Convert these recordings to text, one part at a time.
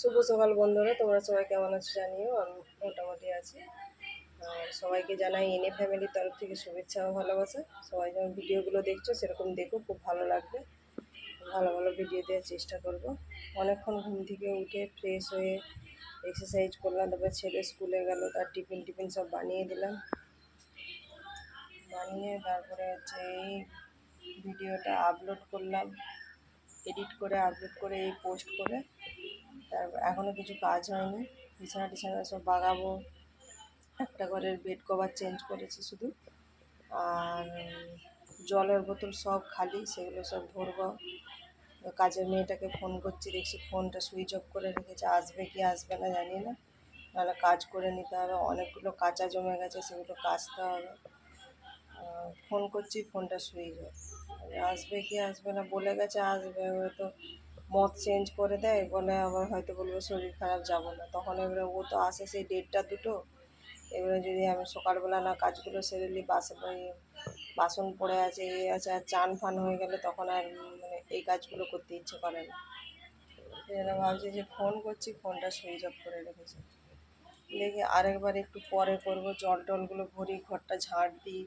শুভ সকাল বন্ধুরা, তোমরা সবাই কেমন আছো জানিও, আমি মোটামুটি আছি। আর সবাইকে জানাই এনে ফ্যামিলির তরফ থেকে শুভেচ্ছা ও ভালোবাসা। সবাই যেমন ভিডিওগুলো দেখছ, সেরকম দেখো, খুব ভালো লাগবে। ভালো ভালো ভিডিও দেওয়ার চেষ্টা করব। অনেকক্ষণ ঘুম থেকে উঠে ফ্রেশ হয়ে এক্সারসাইজ করলাম, তারপরে ছেলে স্কুলে গেল, তার টিফিন টিফিন সব বানিয়ে দিলাম। বানিয়ে তারপরে হচ্ছে এই ভিডিওটা আপলোড করলাম। এডিট করে আপলোড করে এই পোস্ট করে তারপর এখনও কিছু কাজ হয়নি। বিছানা টিছানা সব বাগাবো। একটা ঘরের বেড কভার চেঞ্জ করেছি শুধু। আর জলের বোতল সব খালি, সেগুলো সব ভরবো কাজের মেয়েটাকে ফোন করছি, দেখছি ফোনটা সুইচ অফ করে রেখেছে। আসবে কি আসবে না জানি না। নাহলে কাজ করে নিতে হবে। অনেকগুলো কাঁচা জমে গেছে, সেগুলো কাচতে হবে। ফোন করছি ফোনটা সুইচ অফ আসবে কি আসবে না? বলে গেছে আসবে, হয়তো মত চেঞ্জ করে দেয়, বলে আবার হয়তো বলব শরীর খারাপ, যাব না। তখন এবারে ও তো আসে সেই ডেটটা দুটো। এবারে যদি আমি সকালবেলা না কাজগুলো সেরে নিই বাসন বাসন পড়ে আছে, এ আছে, আর চান ফান হয়ে গেলে তখন আর মানে এই কাজগুলো করতে ইচ্ছে করে না। জন্য ভাবছি যে ফোন করছি ফোনটা সুইচ অফ করে রেখেছি। দেখি আরেকবার একটু পরে করব জল টলগুলো ভরি, ঘরটা ঝাড় দিই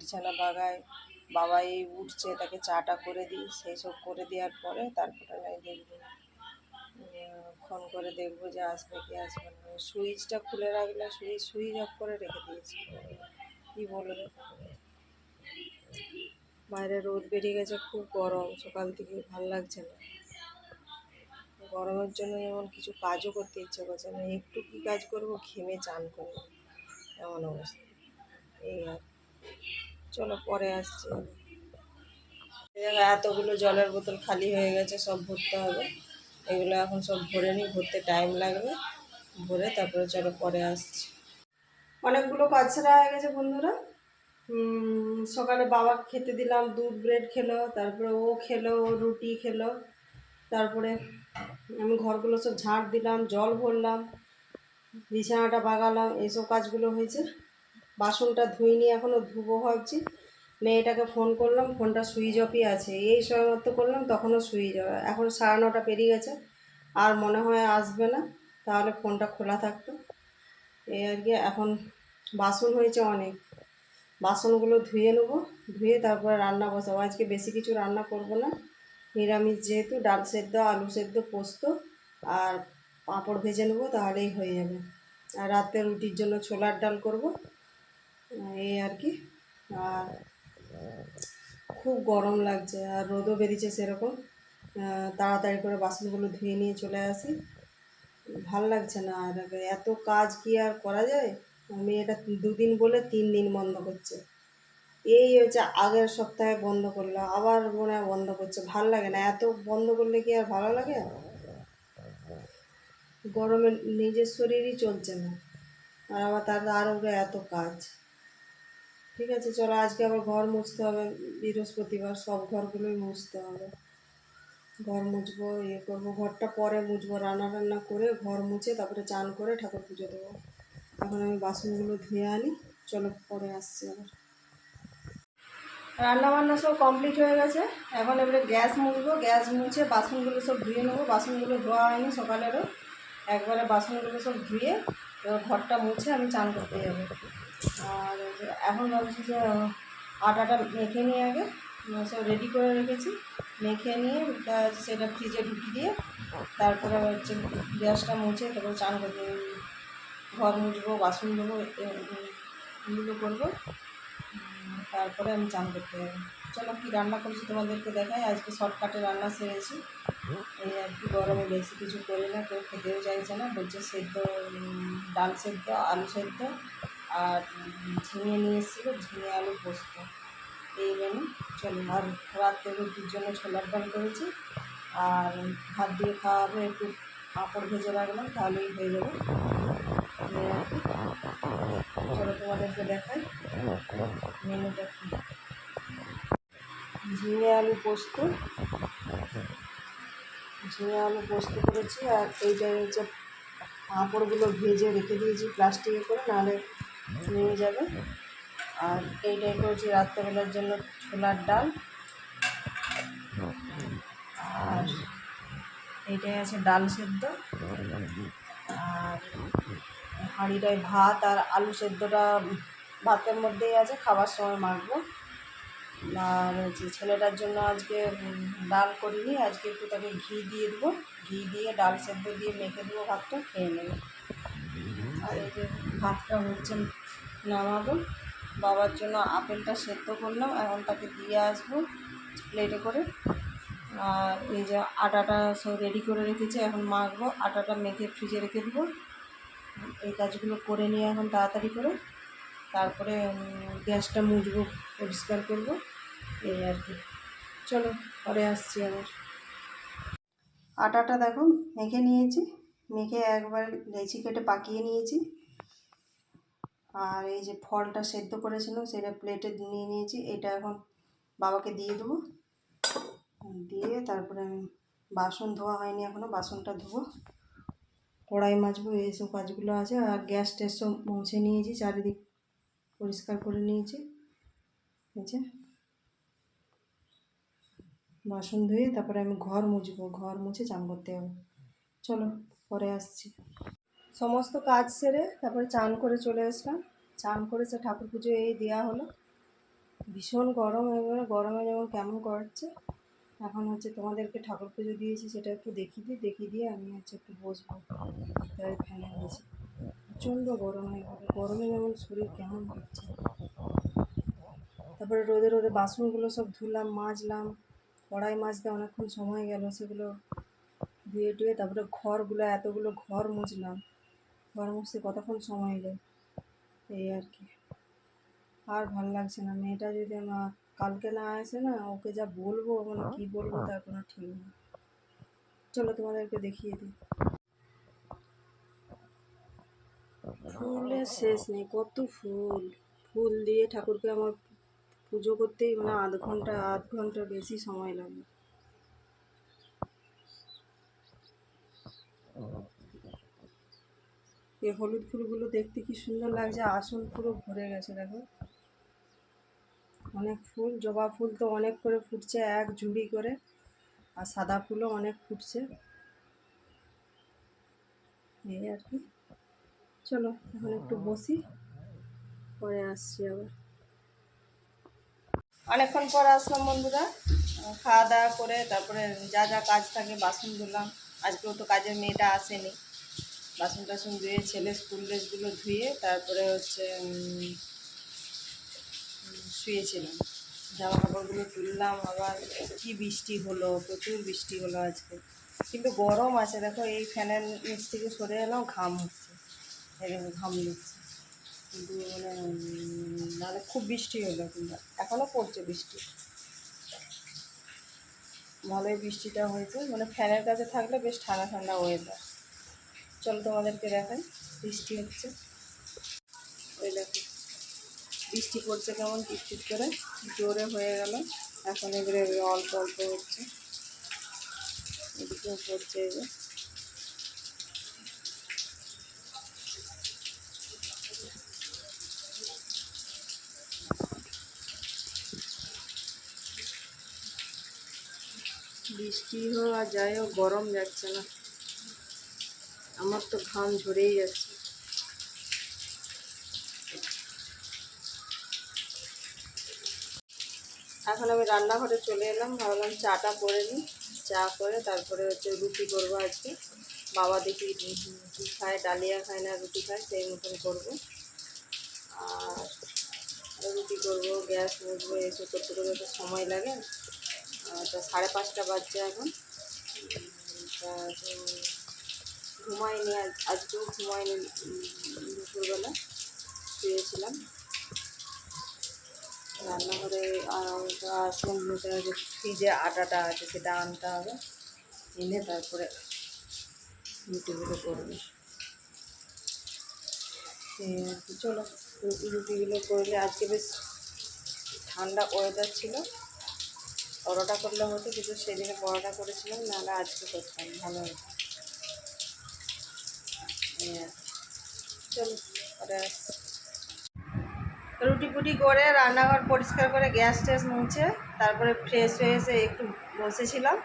টিছানা বাগাই বাবা এই উঠছে, তাকে চাটা করে দিই, সেই সব করে দেওয়ার পরে তারপরে নাই দেখব। ফোন করে দেখব যে আসবে কি আসবে না। সুইচটা খুলে রাখলে সুইচ সুইচ অফ করে রেখে দিয়েছি। কী বলবে? বাইরে রোদ বেরিয়ে গেছে, খুব গরম। সকাল থেকে ভালো লাগছে না। গরমের জন্য যেমন কিছু কাজও করতে ইচ্ছে করছে না, একটু কী কাজ করব? ঘেমে চান করব এমন অবস্থা। এই আর। চলো পরে আসছি। এতগুলো জলের বোতল খালি হয়ে গেছে, সব ভরতে হবে। এগুলো এখন সব ভরে নিই ভরতে টাইম লাগবে। ভরে তারপরে চলো পরে আসছি। অনেকগুলো কাজ হয়ে গেছে বন্ধুরা। সকালে বাবা খেতে দিলাম, দুধ ব্রেড খেলো, তারপরে ও খেলো, রুটি খেলো। তারপরে আমি ঘরগুলো সব ঝাঁট দিলাম, জল ভরলাম, বিছানাটা বাগালাম, এইসব কাজগুলো হয়েছে। বাসনটা ধুইনি এখনও ধুবো ভাবছি। মেয়েটাকে ফোন করলাম ফোনটা সুইচ অফই আছে। এই সময় মতো করলাম, তখনও সুইচ অফ এখন সাড়ে নটা পেরিয়ে গেছে, আর মনে হয় আসবে না, তাহলে ফোনটা খোলা থাকতো। এই আর কি, এখন বাসন হয়েছে অনেক। বাসনগুলো ধুয়ে নেব, ধুয়ে তারপরে রান্না বসাবো। আজকে বেশি কিছু রান্না করব না। নিরামিষ যেহেতু, ডাল সেদ্ধ, আলু সেদ্ধ, পোস্ত আর পাঁপড় ভেজে নেব, তাহলেই হয়ে যাবে। আর রাতে রুটির জন্য ছোলার ডাল করব। এই আর কি। আর খুব গরম লাগছে, আর রোদও বেরিয়েছে সেরকম। তাড়াতাড়ি করে বাসনগুলো ধুয়ে নিয়ে চলে আসি। ভালো লাগছে না আর এত কাজ কি আর করা যায়? আমি এটা দুদিন বলে তিন দিন বন্ধ করছে। এই হচ্ছে আগের সপ্তাহে বন্ধ করল আবার মনে হয় বন্ধ করছে। ভালো লাগে না, এত বন্ধ করলে কি আর ভালো লাগে? গরমে নিজের শরীরই চলছে না। আর আবার তার আর উপরে এত কাজ। ঠিক আছে, চলো আজকে আবার ঘর মুছতে হবে, বৃহস্পতিবার সব ঘরগুলোই মুছতে হবে। ঘর মুছবো ইয়ে করব, ঘরটা পরে মুছবো, রান্না টান্না করে ঘর মুছে তারপরে চান করে ঠাকুর পুজো দেবো। এখন আমি বাসনগুলো ধুয়ে আনি, চলো পরে আসছি আবার। রান্না বান্না সব কমপ্লিট হয়ে গেছে, এখন এবারে গ্যাস মুছবো, গ্যাস মুছে বাসনগুলো সব ধুয়ে নেব, বাসনগুলো ধোয়া হয়নি সকালেরও। একবারে বাসনগুলো সব ধুয়ে, এবার ঘরটা মুছে আমি চান করতে যাব। আর এখন ভাবছি যে আটাটা মেখে নিয়ে আগে সব রেডি করে রেখেছি। মেখে নিয়ে সেটা ফ্রিজে ঢুকিয়ে দিয়ে, তারপরে হচ্ছে গ্যাসটা মুছে তারপরে চান করব ঘর মুছবো, বাসন দেবো এগুলো করব। তারপরে আমি চান করতে যাব। চলো কী রান্না করছি তোমাদেরকে দেখাই। আজকে শর্টকাটে রান্না সেরেছি। এই আর কি গরমে বেশি কিছু করি না, কেউ খেতেও চাইছে না। বলছে সেদ্ধ ডাল সেদ্ধ, আলু সেদ্ধ। আর ঝিঙে নিয়ে এসেছিল, ঝিঙে আলু পোস্ত। এই মেনু চলো আর রাত্রে রুটির জন্য ছোলার ডাল করেছি। আর ভাত দিয়ে খাওয়া হবে একটু পাঁপড় ভেজে রাখলাম, তাহলেই হয়ে যাবে। চলো তোমাদেরকে দেখাই মেনুটা কী। ঝিঙে আলু পোস্ত। ঝিঙে আলু পোস্ত করেছি, আর এইটা হচ্ছে পাঁপড়গুলো ভেজে রেখে দিয়েছি প্লাস্টিকে করে, নাহলে নিয়ে যাবে। আর এইটাই করেছি রাত্রেবেলার জন্য ছোলার ডাল। আর এইটাই আছে ডাল সেদ্ধ। আর হাঁড়িটায় ভাত আর আলু সেদ্ধটা ভাতের মধ্যেই আছে, খাবার সময় মাখবো। আর হচ্ছে ছেলেটার জন্য আজকে ডাল করিনি, আজকে একটু তাকে ঘি দিয়ে দেবো। ঘি দিয়ে ডাল সেদ্ধ দিয়ে মেখে দেবো ভাতটা, খেয়ে নেবে। আর ভাতটা হচ্ছে নামাবো। বাবার জন্য আপেলটা সেদ্ধ করলাম, এখন তাকে দিয়ে আসব প্লেটে করে। আর এই যে আটাটা সব রেডি করে রেখেছি, এখন মাখবো। আটাটা মেখে ফ্রিজে রেখে দেবো। এই কাজগুলো করে নিয়ে এখন তাড়াতাড়ি করে তারপরে গ্যাসটা মুছবো, পরিষ্কার করব। এই আর কি। চলো, পরে আসছি আবার। আটাটা দেখো, মেখে নিয়েছি। মেখে একবার লেচি কেটে পাকিয়ে নিয়েছি। আর এই যে ফলটা সেদ্ধ করেছিলাম সেটা প্লেটে নিয়ে নিয়েছি। এটা এখন বাবাকে দিয়ে দেবো। দিয়ে তারপরে আমি বাসন ধোয়া হয়নি এখনও বাসনটা ধোবো। কড়াই মাজবো এইসব কাজগুলো আছে। আর গ্যাস ট্যাস সব মুছে নিয়েছি, চারিদিক পরিষ্কার করে নিয়েছি। এই যে বাসন ধুয়ে তারপরে আমি ঘর মুছবো। ঘর মুছে চান করতে হবে। চলো। পরে আসছি। সমস্ত কাজ সেরে তারপরে চান করে চলে আসলাম। চান করে সে ঠাকুর পুজো এই দেওয়া হলো। ভীষণ গরম এবারে, গরমে যেমন কেমন করছে এখন হচ্ছে তোমাদেরকে ঠাকুর পুজো দিয়েছি, সেটা একটু দেখিয়ে দিই, দেখিয়ে দিয়ে আমি হচ্ছে একটু বসবো। তাই ফ্যানে নিয়েছি প্রচণ্ড গরম হয়ে গেল। গরমে যেমন শরীর কেমন হচ্ছে তারপরে রোদে রোদে বাসনগুলো সব ধুলাম, মাজলাম। কড়াই মাজতে অনেকক্ষণ সময় গেল, সেগুলো ধুয়ে টুয়ে তারপরে ঘরগুলো, এতগুলো ঘর মুছলাম। ঘর মুছতে কতক্ষণ সময় যায় এই আর কি। আর ভালো লাগছে না। মেয়েটা যদি আমার কালকে না আসে না, ওকে যা বলব মানে কী বলব তার কোনো ঠিক নেই। চলো তোমাদেরকে দেখিয়ে দিই। ফুলের শেষ নেই, কত ফুল। ফুল দিয়ে ঠাকুরকে আমার পুজো করতেই মানে আধ ঘণ্টা আধ ঘণ্টা বেশি সময় লাগে। এই হলুদ ফুলগুলো দেখতে কি সুন্দর লাগছে, আসল পুরো ভরে গেছে, দেখো। অনেক ফুল, জবা ফুল তো অনেক করে ফুটছে, এক ঝুড়ি করে, আর সাদা ফুলও অনেক ফুটছে। এই আর কি। চলো, এখন একটু বসি, পরে আসছি আবার। অনেকক্ষণ পর আসলাম বন্ধুরা খাওয়া দাওয়া করে তারপরে যা যা কাজ থাকে বাসন ধুলাম। আজকেও তো কাজের মেয়েটা আসেনি। বাসন টাসন ধুয়ে ছেলে স্কুল ড্রেসগুলো ধুয়ে তারপরে হচ্ছে শুয়েছিলাম। জামা কাপড়গুলো তুললাম, আবার কি বৃষ্টি হলো, প্রচুর বৃষ্টি হলো আজকে। কিন্তু গরম আছে, দেখো এই ফ্যানের নিচ থেকে সরে এলাম, ঘাম হচ্ছে। ঘাম দিচ্ছে কিন্তু মানে নাহলে খুব বৃষ্টি হলো কিন্তু এখনও পড়ছে বৃষ্টি। ভালোই বৃষ্টিটা হয়েছে মানে ফ্যানের কাছে থাকলে বেশ ঠান্ডা ঠান্ডা ওয়েদার চলো তোমাদেরকে দেখাই, বৃষ্টি হচ্ছে। ওই দেখো, বৃষ্টি পড়ছে কেমন, টিপটিপ করে, জোরে হয়ে গেল। এখন এবারে অল্প অল্প হচ্ছে। এদিকেও পড়ছে যে। বৃষ্টি হোক আর যাই হোক গরম যাচ্ছে না। আমার তো ঘাম ঝরেই যাচ্ছে এখন আমি রান্নাঘরে চলে এলাম, ভাবলাম চাটা করে নিই। চা করে তারপরে হচ্ছে রুটি করব আজকে। বাবা দেখি রুটি খায়, ডালিয়া খায় না, রুটি খায়, সেই মতন করব। আর রুটি করব, গ্যাস মুছবো এসব করতে করতে তো সময় লাগে। তা সাড়ে পাঁচটা বাজছে এখন। তা তো ঘুমাইনি আজকেও ঘুমাইনি উম, দুপুরবেলা শুয়েছিলাম। রান্নাঘরে যে ফ্রিজে আটাটা আছে সেটা আনতে হবে। এনে তারপরে রুটিগুলো করবে। চলো রুটি রুটিগুলো করলে আজকে বেশ ঠান্ডা ওয়েদার ছিল। পরোটা করলে হতো কিন্তু সেদিনে পরোটা করেছিলাম নাহলে আজকে করতাম ভালো হতো। রুটি ফুটি করে রান্নাঘর পরিষ্কার করে গ্যাস ট্যাস মুছে, তারপরে ফ্রেশ হয়ে এসে একটু বসেছিলাম।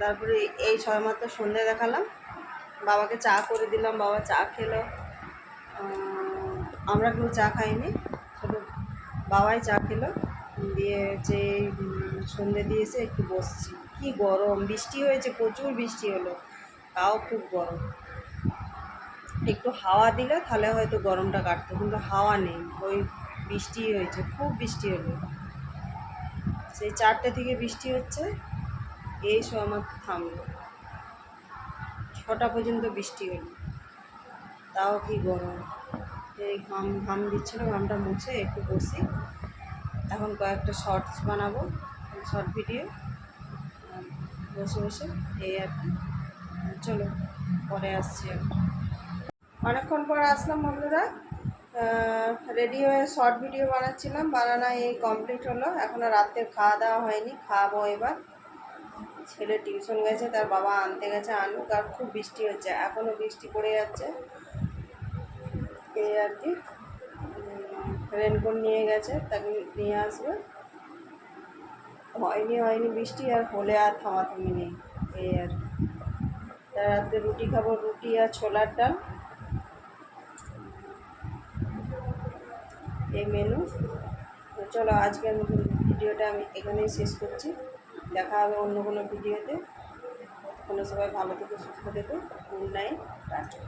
তারপরে এই ছয় মাত্র সন্ধে দেখালাম। বাবাকে চা করে দিলাম, বাবা চা খেলো। আমরা কেউ চা খাইনি, শুধু বাবাই চা খেলো। দিয়ে যে সন্ধে দিয়েছে একটু বসছি। কি গরম, বৃষ্টি হয়েছে, প্রচুর বৃষ্টি হলো, তাও খুব গরম। একটু হাওয়া দিলে, তাহলে হয়তো গরমটা কাটতো, কিন্তু হাওয়া নেই। ওই বৃষ্টি হয়েছে, খুব বৃষ্টি হলো। সেই চারটে থেকে বৃষ্টি হচ্ছে, এই সময় থামলো। ছটা পর্যন্ত বৃষ্টি হলো। তাও কি গরম? এই ঘাম ঘাম দিচ্ছিল ঘামটা মুছে একটু বসি। এখন কয়েকটা শর্টস বানাবো, শর্ট ভিডিও। বসে বসে, এই আর কি। চলো, পরে আসছি অনেকক্ষণ পর আসলাম বন্ধুরা। রেডি হয়ে শর্ট ভিডিও বানাচ্ছিলাম, বানানো এই কমপ্লিট হলো। এখনও রাত্রে খাওয়া দাওয়া হয়নি খাওয়াবো এবার। ছেলে টিউশন গেছে, তার বাবা আনতে গেছে, আনুক, আর খুব বৃষ্টি হচ্ছে এখনও বৃষ্টি পড়ে যাচ্ছে। এই আর কি। রেনকোট নিয়ে গেছে, তাকে নিয়ে আসবে। হয়নি হয়নি বৃষ্টি, আর হলে আর থামাথামি নেই। এই আর রাত্রে রুটি খাব, রুটি আর ছোলার ডাল। এই মেনু তো চলো আজকের ভিডিওটা আমি এখানেই শেষ করছি। দেখা হবে অন্য কোনো ভিডিওতে। কোনো সবাই ভালো থেকে, সুস্থ থেকে। Good night. টাটা।